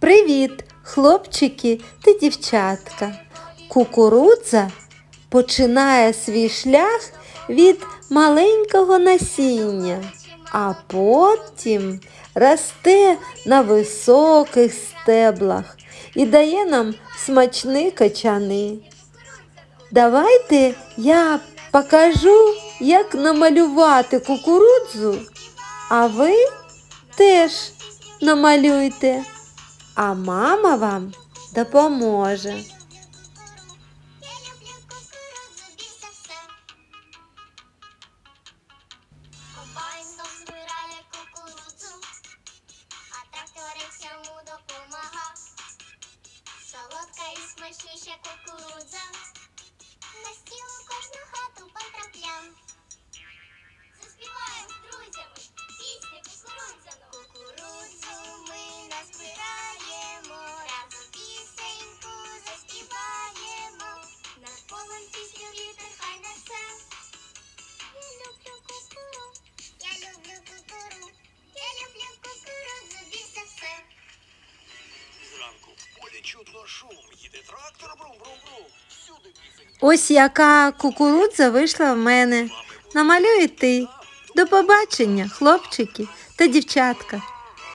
Привіт, хлопчики та дівчатка. Кукурудза починає свій шлях від маленького насіння, а потім росте на високих стеблах і дає нам смачні качани. Давайте я покажу, як намалювати кукурудзу, а ви теж намалюйте, а мама вам допоможе. Солодка і смачніша кукурудза, Зранку в полі чутно шум, їде трактор, брум-брум-брум. Всюди. Ось яка кукурудза вийшла в мене. Намалюй ти. До побачення, хлопчики та дівчатка.